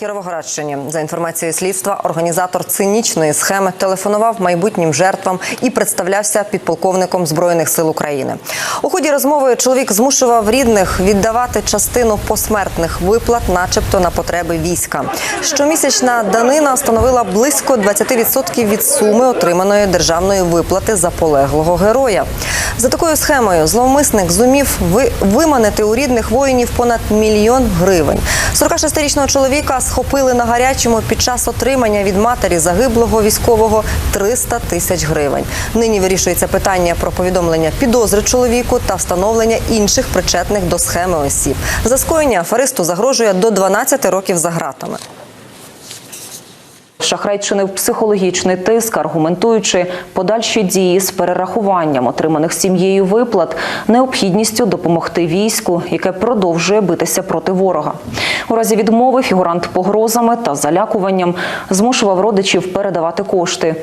Кіровоградщині. За інформацією слідства, організатор цинічної схеми телефонував майбутнім жертвам і представлявся підполковником збройних сил України. У ході розмови чоловік змушував рідних віддавати частину посмертних виплат, начебто на потреби війська. Щомісячна данина становила близько 20% від суми отриманої державної виплати за полеглого героя. За такою схемою зловмисник зумів виманити у рідних воїнів понад мільйон гривень. 46-річного чоловіка схопили на гарячому під час отримання від матері загиблого військового 300 тисяч гривень. Нині вирішується питання про повідомлення підозри чоловіку та встановлення інших причетних до схеми осіб. За скоєння аферисту загрожує до 12 років за ґратами. Шахрай чинив психологічний тиск, аргументуючи подальші дії з перерахуванням отриманих сім'єю виплат, необхідністю допомогти війську, яке продовжує битися проти ворога. У разі відмови фігурант погрозами та залякуванням змушував родичів передавати кошти.